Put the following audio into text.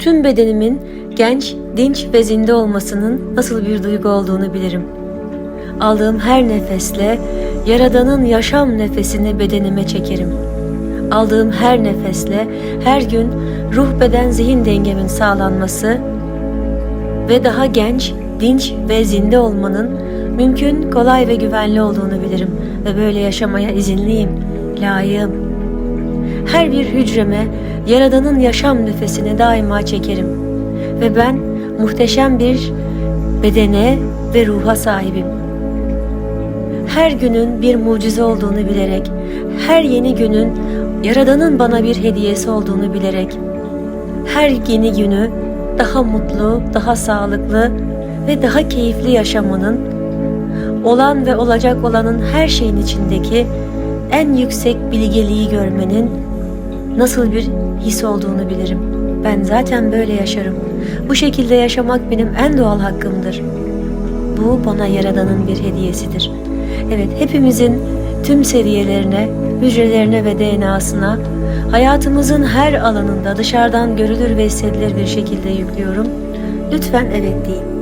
tüm bedenimin genç, dinç ve zinde olmasının nasıl bir duygu olduğunu bilirim. Aldığım her nefesle Yaradan'ın yaşam nefesini bedenime çekerim. Aldığım her nefesle her gün ruh beden zihin dengemin sağlanması ve daha genç, dinç ve zinde olmanın mümkün, kolay ve güvenli olduğunu bilirim ve böyle yaşamaya izinliyim, layığım. Her bir hücreme Yaradan'ın yaşam nefesini daima çekerim ve ben muhteşem bir bedene ve ruha sahibim. Her günün bir mucize olduğunu bilerek, her yeni günün Yaradan'ın bana bir hediyesi olduğunu bilerek, her yeni günü daha mutlu, daha sağlıklı ve daha keyifli yaşamanın, olan ve olacak olanın her şeyin içindeki en yüksek bilgeliği görmenin nasıl bir his olduğunu bilirim. Ben zaten böyle yaşarım. Bu şekilde yaşamak benim en doğal hakkımdır. Bu bana Yaradan'ın bir hediyesidir. Evet, hepimizin tüm seviyelerine, hücrelerine ve DNA'sına hayatımızın her alanında dışarıdan görülür ve hissedilir bir şekilde yüklüyorum. Lütfen evet deyin.